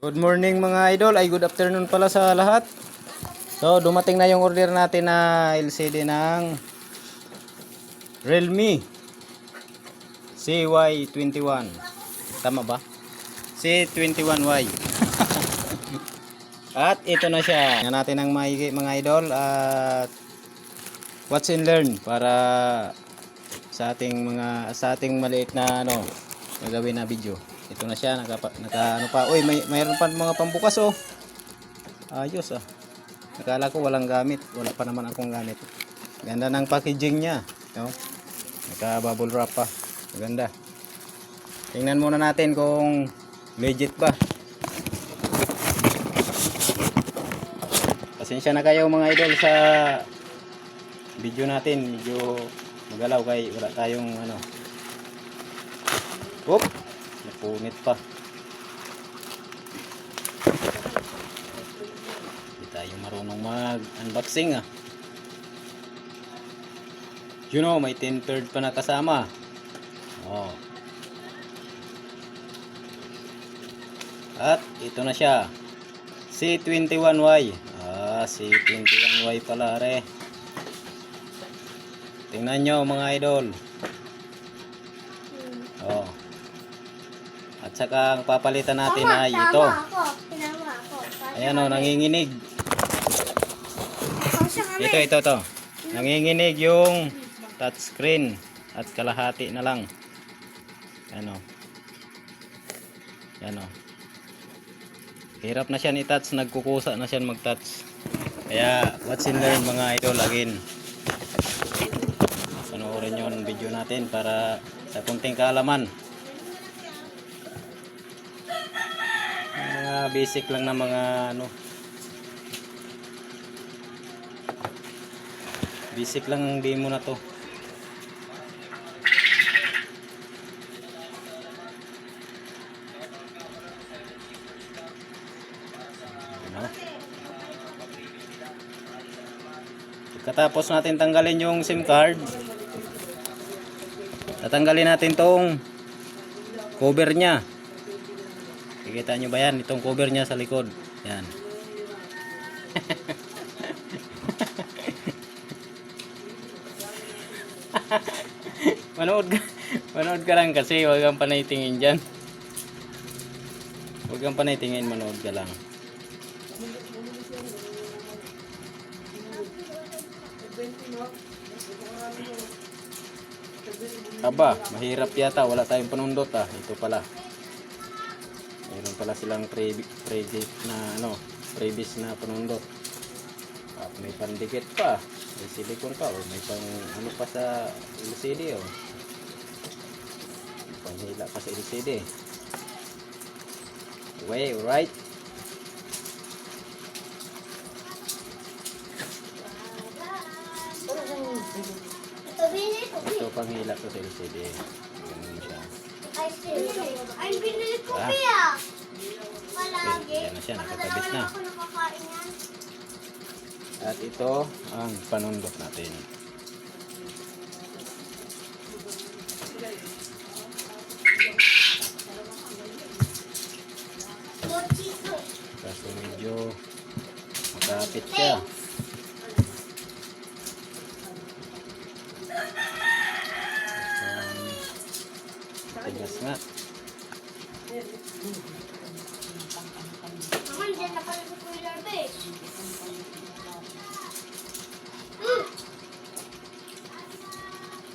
Good morning mga idol, ay good afternoon pala sa lahat. So, dumating na yung order natin na LCD ng Realme CY21. Tama ba? C21Y. At ito na siya. Yan natin ang maigi mga idol at watch and learn para sa ating mga sa ating maliit na ano gagawin na video. Ito na siya naka, naka ano pa. Uy, may mayroon pa mga pambukas oh. Ayos ah. Nakala ko walang gamit. Wala pa naman akong gamit. Ganda ng packaging niya. No? Naka bubble wrap pa. Maganda. Tingnan muna natin kung legit ba. Pasensya na kayo mga idol sa video natin. Medyo magalaw kay wala tayong ano. Oop! Napunit pa. Hindi tayo marunong mag-unboxing ah. You know, may 10 third pa na kasama. Oh. At ito na siya. C21Y. Ah, C21Y pala re. Tingnan nyo mga idol. Oh. At saka ang papalitan natin Tama, ay tama ito. Ako. Tinama ako. Ayan o, nanginginig. Ito, ito, ito. Nanginginig yung touchscreen at kalahati na lang. Ano. Yan o. Hirap na siya i-touch, nagkukusa na siya mag-touch. Kaya, watch and learn mga idol again. Panoorin nyo ang video natin para sa kunting kaalaman. Basic lang na mga ano, Basic lang ang demo na to. Ano? Pagkatapos natin tanggalin yung SIM card, tatanggalin natin tong cover niya. Kikita nyo ba yan? Itong cover niya sa likod. Yan. Manood ka, manood ka lang kasi huwag kang panay tingin dyan. Huwag kang panay tingin, manood ka lang. Aba, mahirap yata. Wala tayong panundot ah. Ito pala. Pala silang pre pre-gate na ano, previous na panundot. At may pandikit pa. May silicone pa. Oh. May pang ano pa sa LCD oh. May panghila pa sa LCD. Way, right? Ito, panghila to sa LCD. Ganun siya. Ay, binili ko, Ah. Palagi. Yan na siya, Nakadalawa na. At ito ang panundot natin. Kaso medyo makapit siya. Um, tigas nga. Naman, dyan na pala sa Kuya Besh. Mm.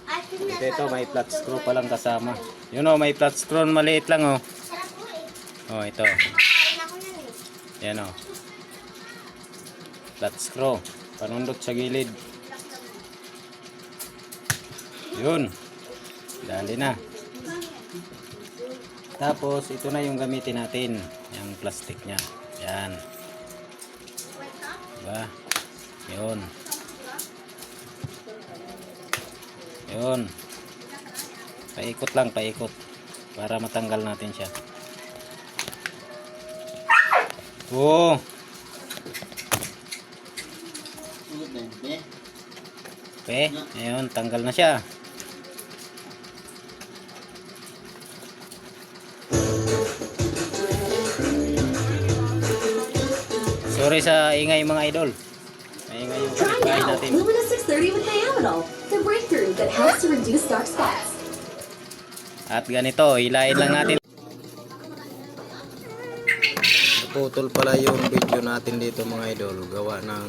Ice cream na Ito, ito sa may loob. Flat screw pa lang kasama. Yun oh, may flat screw maliit lang oh. Oh, ito. Yan oh. Flat screw. Panundot sa gilid. Yun. Dali na. Tapos, ito na yung gamitin natin. Yung plastic niya. Yan. Diba? Yun. Yun. Paikot lang, paikot. Para matanggal natin siya. Oo. Okay, ayun, tanggal na siya. Sorry sa ingay mga idol. Try now. Lumina 630 with Diaminol, the breakthrough that helps to reduce dark spots. At ganito, hilain lang natin. Naputol pala yung video natin dito mga idol. Gawa ng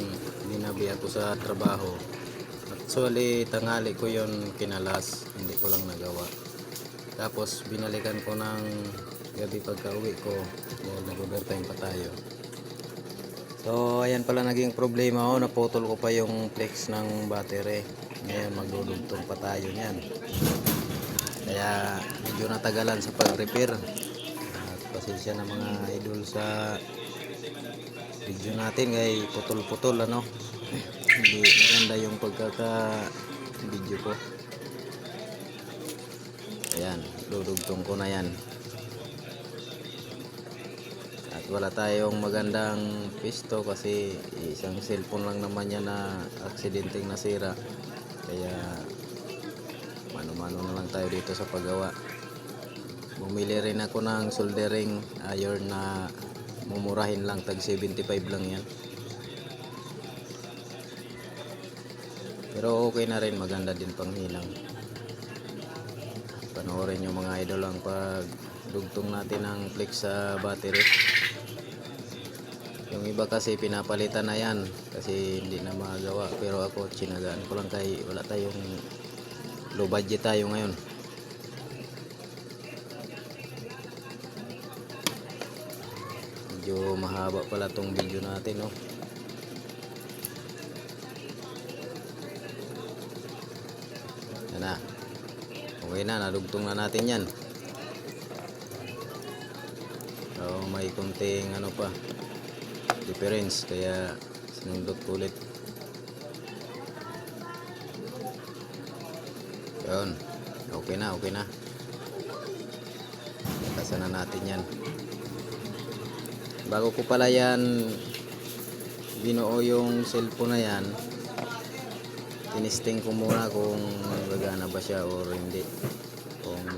ninabi ako sa trabaho. Actually, tanghali ko yon kinalas. Hindi ko lang nagawa. Tapos, binalikan ko ng gabi pagka uwi ko. Dahil nag-overtime pa tayo. So, ayan pala naging problema ko. Naputol ko pa yung flex ng battery. Ngayon, magdudugtong pa tayo niyan. Kaya medyo natagalan sa pag-repair. At pasensya na mga idol sa video natin kay putol-putol ano. Hindi maganda yung pagkaka-video ko. Ayan, dudugtong ko na yan. At wala tayong magandang pisto kasi isang cellphone lang naman yan na aksidenteng nasira. Kaya mano-mano na tayo dito sa paggawa. Bumili rin ako ng soldering iron na mumurahin lang tag 75 lang yan. Pero okay na rin maganda din pang hilang. Panoorin nyo mga idol ang pag dugtong natin ng flex sa battery. Yung iba kasi pinapalitan na yan kasi hindi na magawa. Pero ako chinagaan ko lang kay wala tayong low budget tayo ngayon. Medyo mahaba pala tong video natin no yan na. Okay na nadugtong na natin yan. So may konting ano pa difference kaya sinundot ulit Yun. Okay na, okay na. Bakasan na natin yan. Bago ko pala yan binuo yung cellphone na yan, tinisting ko muna kung gagana ba siya or hindi. Kung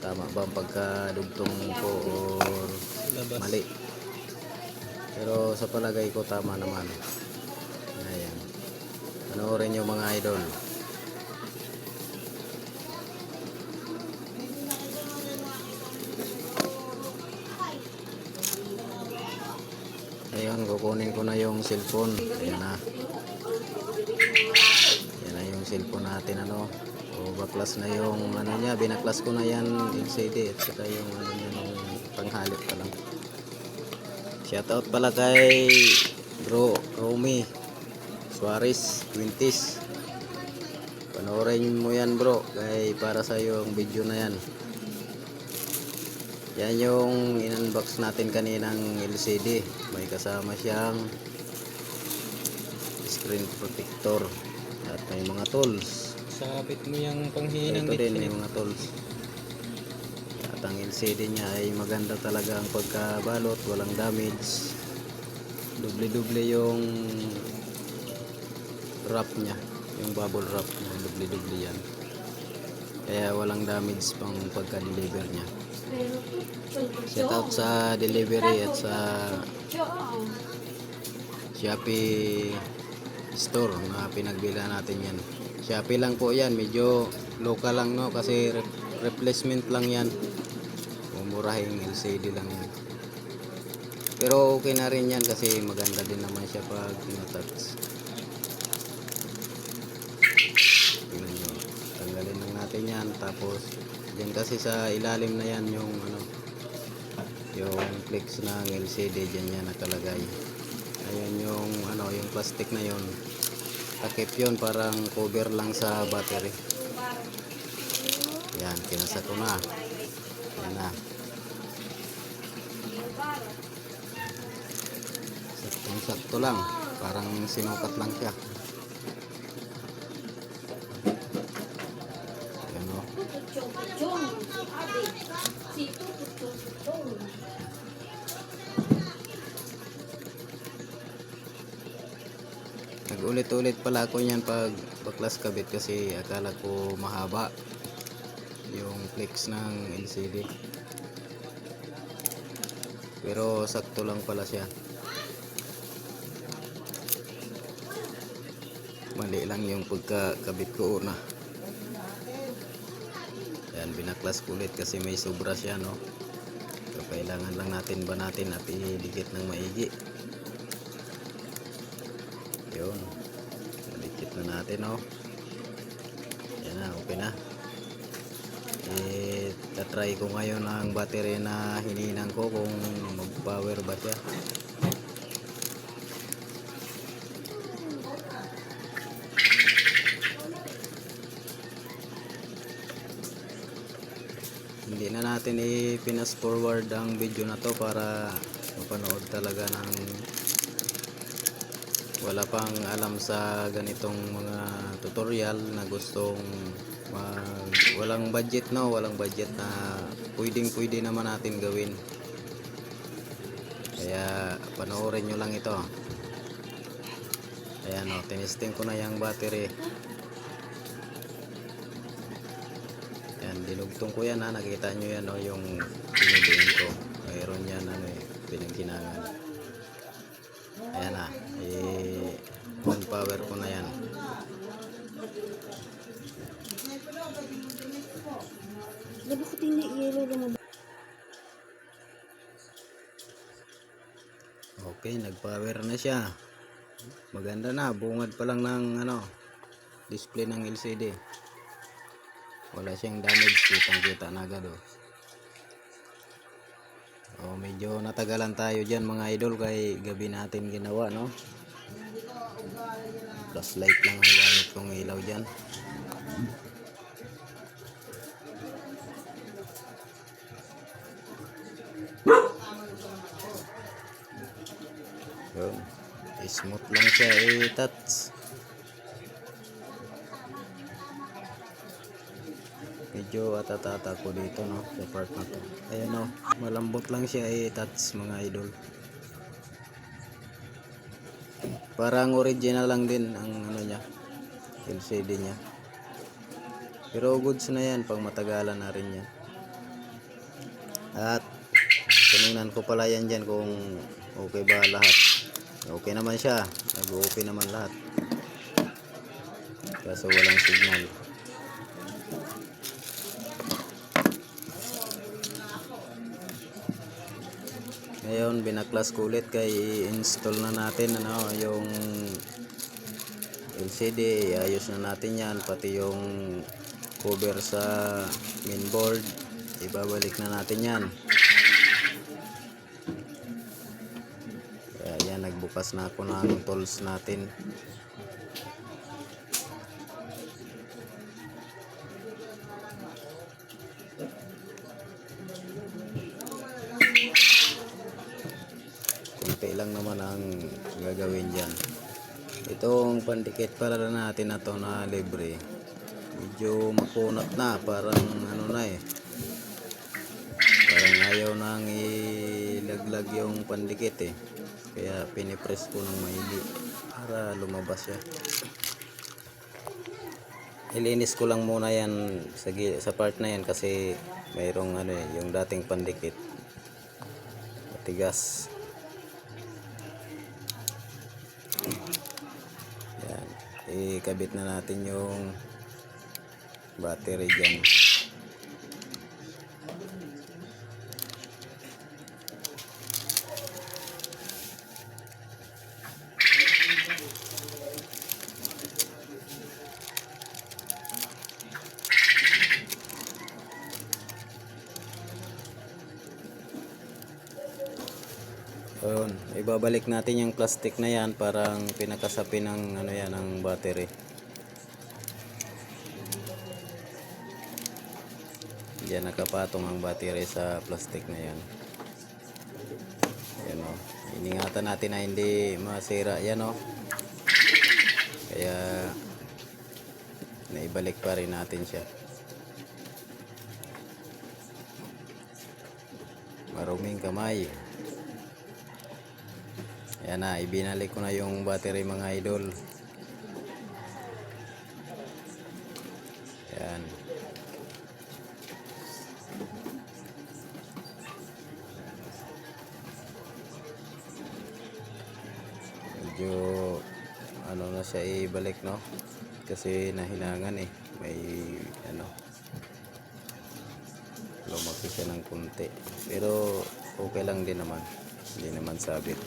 tama ba ang pagkadugtong ko or mali. Pero sa palagay ko tama naman. Ayan. Panoorin nyo mga idol. Ayun, kukunin ko na yung cellphone. Ayan na. Ayan na yung cellphone natin ano. O baklas na yung ano niya, binaklas ko na yan LCD at saka yung ano niya panghalip pa lang. Shoutout pala kay Bro Romy Suarez 20s. Panoorin mo yan bro, kay para sa yung video na yan. Yan yung in-unbox natin kaninang LCD. May kasama siyang screen protector at may mga tools. Sabit mo yung panghinang Ito din may mga tools. At ang LCD niya ay maganda talaga ang pagkabalot, walang damage. Doble-doble yung wrap niya, yung bubble wrap niya, doble-doble yan. Kaya walang damage pang pagka-deliver niya. Shout out sa delivery at sa Shopee store na pinagbila natin yan. Shopee lang po yan, medyo local lang no kasi re- replacement lang yan. Mumurahing LCD lang yan. Pero okay na rin yan kasi maganda din naman siya pag tinatouch. Tingnan lang natin yan tapos Diyan kasi sa ilalim na yan yung ano yung flex ng LCD diyan yan nakalagay. Ayun yung ano yung plastic na yon. Takip yon parang cover lang sa battery. Yan, kinasa ko na. Yan na. Saktong sakto lang. Parang sinukat lang siya. Paulit-ulit pala ako niyan pag baklas kabit kasi akala ko mahaba yung flex ng LCD. Pero sakto lang pala siya. Mali lang yung pagkakabit ko una. Yan, binaklas ko ulit kasi may sobra siya, no? So, kailangan lang natin ba natin at idikit ng maigi. Yun. Natin, no? Yan na, okay na. Eh, tatry ko ngayon ang battery na hininang ko kung mag-power ba siya. hindi na natin i-pinas forward ang video na to para mapanood talaga ng wala pang alam sa ganitong mga tutorial na gustong mag, walang budget no walang budget na pwedeng pwede naman natin gawin kaya panoorin nyo lang ito ayan o tinisting ko na yung battery Yan, dinugtong ko yan ha. Nakita nyo yan o, yung pinidiin ko. Mayroon yan ano eh, pinagkinangan. Ayan. Eh, full power ko na yan. Okay, nag-power na siya. Maganda na. Bungad pa lang ng ano, display ng LCD wala siyang damage kitang kita na agad oh. Oh medyo natagalan tayo dyan mga idol kay gabi natin ginawa no? Flashlight lang ang gamit kong ilaw dyan. Yun. Smooth lang siya i-touch medyo atatata ko dito no sa part na to. Ayan no malambot lang siya i-touch mga idol. Parang original lang din ang ano niya LCD niya. Pero goods na yan pang matagalan na rin yan. At tinignan ko pala yan dyan kung okay ba lahat. Okay naman siya nag okay naman lahat. Kaso walang signal Ngayon, binaklas ko ulit kay i-install na natin ano, yung LCD. Ayos na natin yan. Pati yung cover sa mainboard. Ibabalik na natin yan. Kaya yan, nagbukas na ako ng tools natin. Pandikit pala na natin na to na libre. Medyo makunat na parang ano na eh. Parang ayaw nang ilaglag yung pandikit eh. Kaya pinipress ko ng maigi para lumabas siya. Ilinis ko lang muna yan sa, sa part na yan kasi mayroong ano eh, yung dating pandikit. Matigas Yan. Ikabit na natin yung battery dyan. Ayun, ibabalik natin yung plastic na yan parang pinakasapi ng ano yan ng battery. Diyan nakapatong ang battery sa plastic na yan. Yan o. Iningatan natin na hindi masira yan o. Kaya naibalik pa rin natin siya. Maruming kamay. Yan na, ibinalik ko na yung battery mga idol. Yan. Medyo ano na siya ibalik no? Kasi nahinangan eh. May ano lumaki siya ng kunti. Pero okay lang din naman. Hindi naman sabit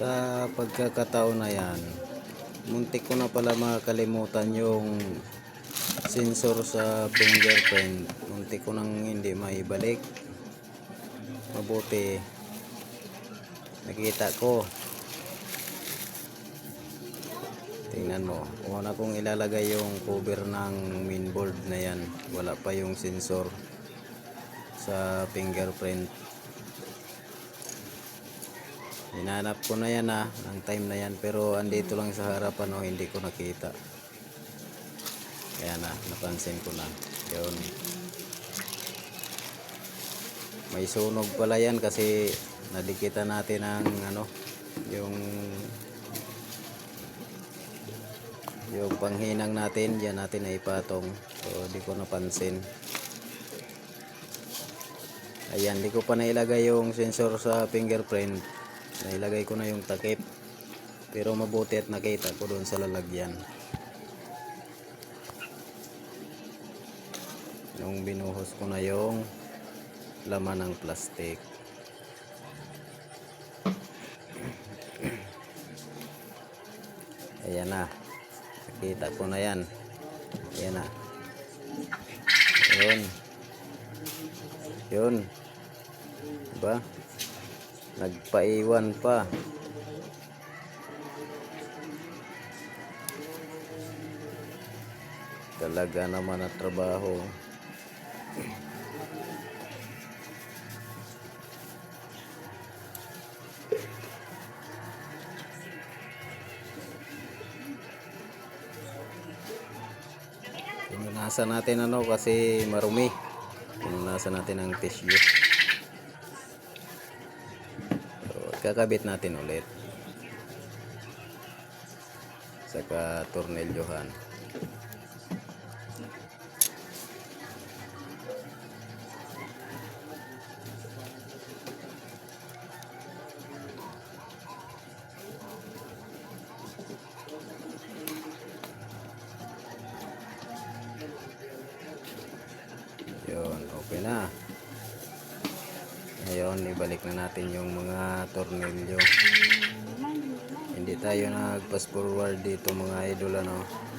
sa pagkakataon na yan muntik ko na pala makalimutan yung sensor sa fingerprint. Muntik ko nang hindi maibalik. Mabuti nakita ko. Tingnan mo una kong ilalagay yung cover ng mainboard na yan wala pa yung sensor sa fingerprint Hinanap ko na yan ah, ng time na yan. Pero andito lang sa harapan oh, hindi ko nakita. Kaya na, napansin ko na. Yun. May sunog pala yan kasi nadikitan natin ang ano, yung yung panghinang natin, yan natin na ipatong. So, di ko napansin. Ayan, di ko pa nailagay yung sensor sa fingerprint. Nailagay ko na yung takip. Pero mabuti at nakita ko doon sa lalagyan. Nung binuhos ko na yung laman ng plastic. Ayan na. Nakita ko na yan. Ayan na. Yun. Yun. Diba? Nagpaiwan pa. Talaga naman ang trabaho. Pinunasan natin ano kasi marumi. Pinunasan natin ng tissue. Kakabit natin ulit. Saka tornilyohan. Ngayon, ibalik na natin yung mga tornilyo. Hindi tayo nag-fast forward dito mga idol ano.